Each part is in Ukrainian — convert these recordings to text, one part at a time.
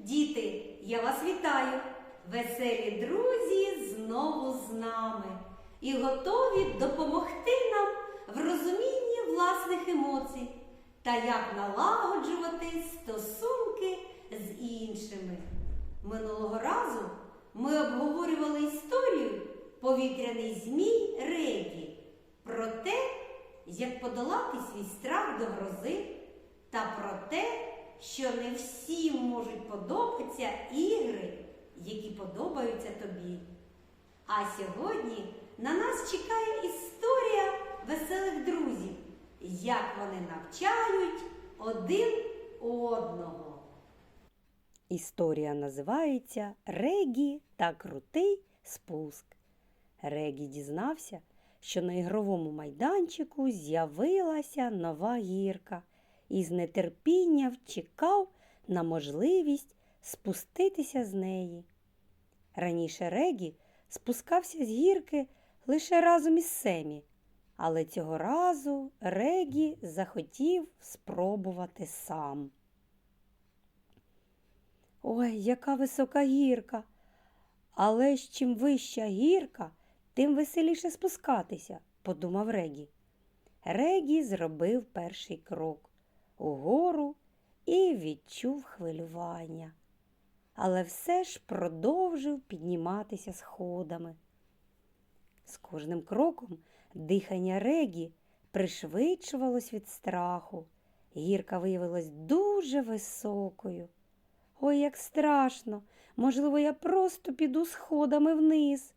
Діти, я вас вітаю! Веселі друзі знову з нами і готові допомогти нам в розумінні власних емоцій та як налагоджувати стосунки з іншими. Минулого разу ми обговорювали історію Повітряний змій Регі про те, як подолати свій страх до грози, та про те, що не всім можуть подобатися ігри, які подобаються тобі. А сьогодні на нас чекає історія веселих друзів, як вони навчають один одного. Історія називається Регі та крутий спуск. Регі дізнався, що на ігровому майданчику з'явилася нова гірка і з нетерпінням чекав на можливість спуститися з неї. Раніше Регі спускався з гірки лише разом із Семі, але цього разу Регі захотів спробувати сам. Ой, яка висока гірка. Але ж чим вища гірка, тим веселіше спускатися, подумав Регі. Регі зробив перший крок угору і відчув хвилювання. Але все ж продовжив підніматися сходами. З кожним кроком дихання Регі пришвидшувалось від страху. Гірка виявилась дуже високою. Ой, як страшно! Можливо, я просто піду сходами вниз.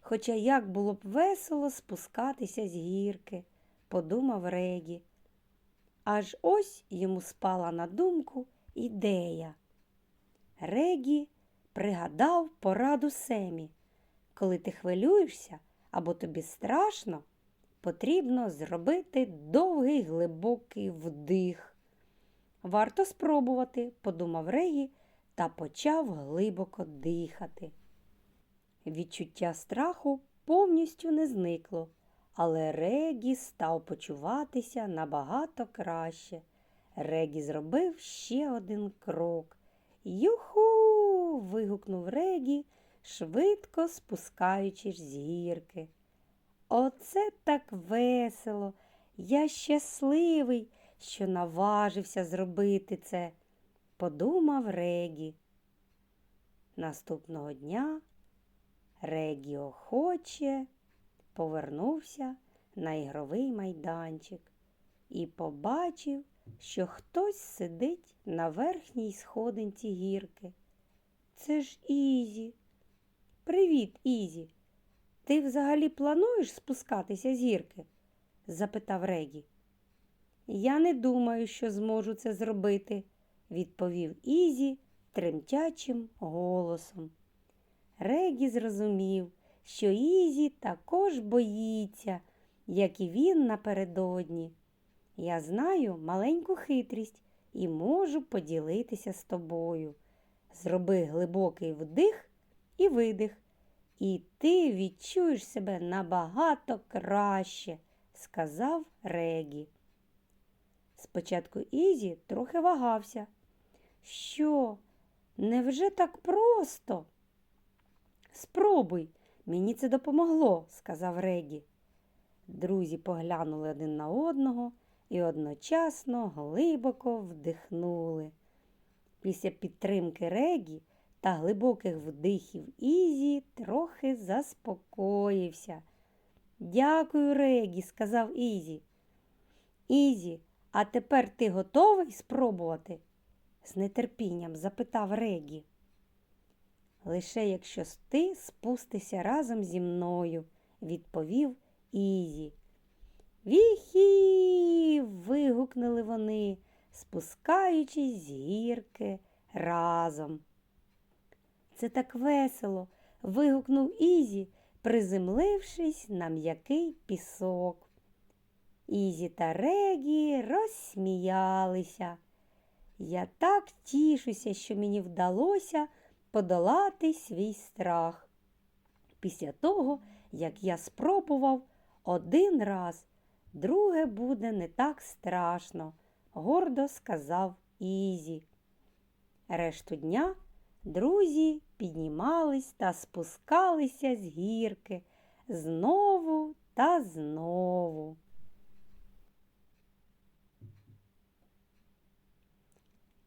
Хоча як було б весело спускатися з гірки, подумав Регі. Аж ось йому спала на думку ідея. Регі пригадав пораду Семі. Коли ти хвилюєшся або тобі страшно, потрібно зробити довгий глибокий вдих. Варто спробувати, подумав Регі та почав глибоко дихати. Відчуття страху повністю не зникло, але Регі став почуватися набагато краще. Регі зробив ще один крок. Юху. вигукнув Регі, швидко спускаючись з гірки. Оце так весело. Я щасливий, що наважився зробити це, подумав Регі. Наступного дня Регі охоче повернувся на ігровий майданчик і побачив, що хтось сидить на верхній сходинці гірки. Це ж Ізі. Привіт, Ізі. Ти взагалі плануєш спускатися з гірки? запитав Регі. Я не думаю, що зможу це зробити, відповів Ізі тремтячим голосом. Регі зрозумів, що Ізі також боїться, як і він напередодні. Я знаю маленьку хитрість і можу поділитися з тобою. Зроби глибокий вдих і видих, і ти відчуєш себе набагато краще, сказав Регі. Спочатку Ізі трохи вагався. Що, невже так просто? Спробуй, мені це допомогло, сказав Регі. Друзі поглянули один на одного і одночасно глибоко вдихнули. Після підтримки Регі та глибоких вдихів Ізі трохи заспокоївся. Дякую, Регі, сказав Ізі. Ізі, а тепер ти готовий спробувати? з нетерпінням запитав Регі. Лише якщо ти спустися разом зі мною, відповів Ізі. Віхі. вигукнули вони, спускаючись з гірки разом. Це так весело. вигукнув Ізі, приземлившись на м'який пісок. Ізі та Регі розсміялися. Я так тішуся, що мені вдалося подолати свій страх. Після того, як я спробував один раз, друге буде не так страшно, гордо сказав Ізі. Решту дня друзі піднімались та спускалися з гірки знову та знову.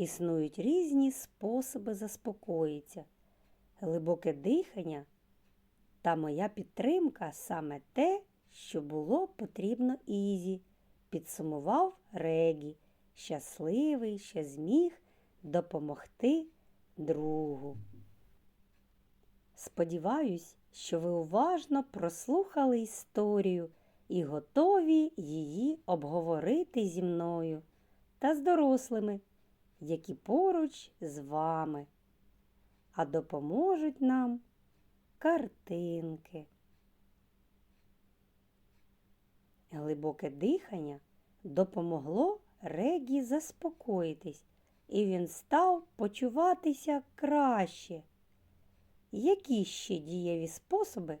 Існують різні способи заспокоїтися. Глибоке дихання та моя підтримка саме те, що було потрібно Ізі, підсумував Регі, щасливий, що зміг допомогти другу. Сподіваюсь, що ви уважно прослухали історію і готові її обговорити зі мною та з дорослими, які поруч з вами, а допоможуть нам картинки. Глибоке дихання допомогло Регі заспокоїтись, і він став почуватися краще. Які ще дієві способи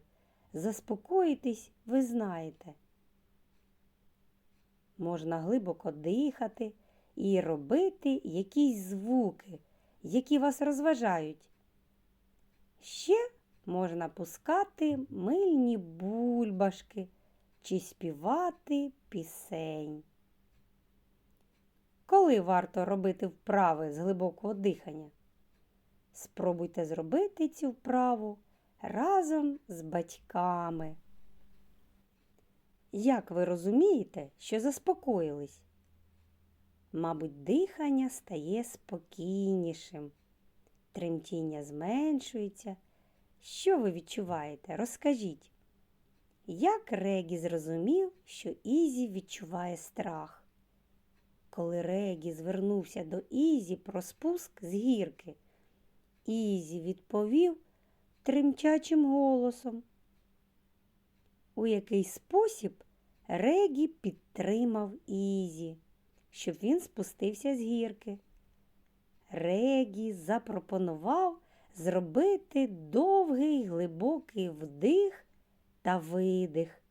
заспокоїтись ви знаєте? Можна глибоко дихати і робити якісь звуки, які вас розважають. Ще можна пускати мильні бульбашки чи співати пісень. Коли варто робити вправи з глибокого дихання? Спробуйте зробити цю вправу разом з батьками. Як ви розумієте, що заспокоїлись? Мабуть, дихання стає спокійнішим, тремтіння зменшується. Що ви відчуваєте? Розкажіть. Як Регі зрозумів, що Ізі відчуває страх? Коли Регі звернувся до Ізі про спуск з гірки, Ізі відповів тремтячим голосом. У який спосіб Регі підтримав Ізі, щоб він спустився з гірки. Регі запропонував зробити довгий глибокий вдих та видих.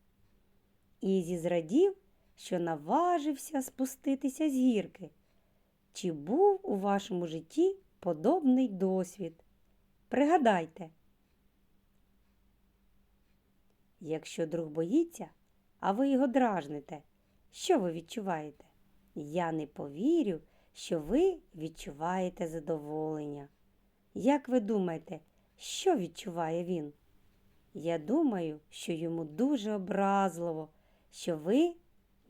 Ізі зрадів, що наважився спуститися з гірки. Чи був у вашому житті подобний досвід? Пригадайте. Якщо друг боїться, а ви його дражните, що ви відчуваєте? Я не повірю, що ви відчуваєте задоволення. Як ви думаєте, що відчуває він? Я думаю, що йому дуже образливо, що ви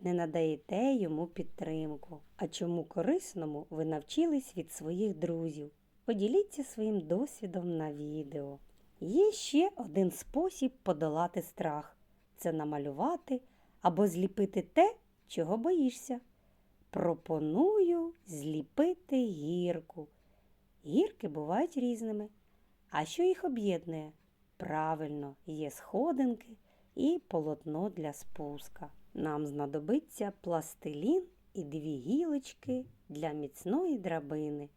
не надаєте йому підтримку. А чому корисному ви навчились від своїх друзів? Поділіться своїм досвідом на відео. Є ще один спосіб подолати страх це намалювати або зліпити те, чого боїшся. Пропоную зліпити гірку. Гірки бувають різними. А що їх об'єднує? Правильно, є сходинки і полотно для спуска. Нам знадобиться пластилін і дві гілочки для міцної драбини.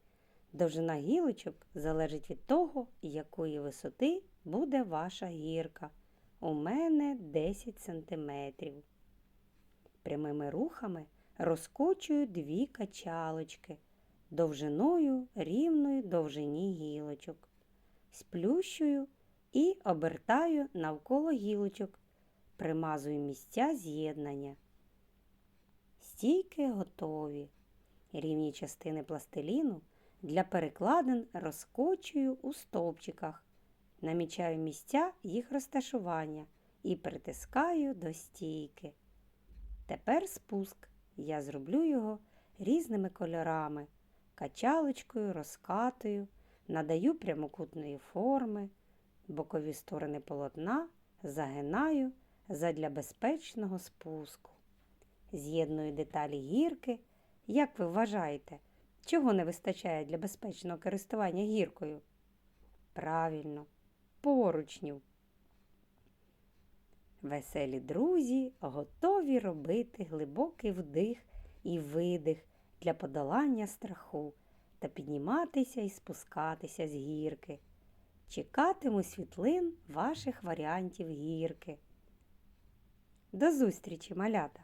Довжина гілочок залежить від того, якої висоти буде ваша гірка. У мене 10 см. Прямими рухами розкочую дві качалочки довжиною рівної довжині гілочок. Сплющую і обертаю навколо гілочок, примазую місця з'єднання. Стійки готові. Рівні частини пластиліну для перекладин розкочую у стовпчиках, намічаю місця їх розташування і притискаю до стійки. Тепер спуск. Я зроблю його різними кольорами, качалочкою, розкатую, надаю прямокутної форми, бокові сторони полотна загинаю задля безпечного спуску. З'єдную деталі гірки. Як ви вважаєте, чого не вистачає для безпечного користування гіркою? Правильно, поручнів. Веселі друзі готові робити глибокий вдих і видих для подолання страху та підніматися і спускатися з гірки. Чекатиму світлин ваших варіантів гірки. До зустрічі, малята!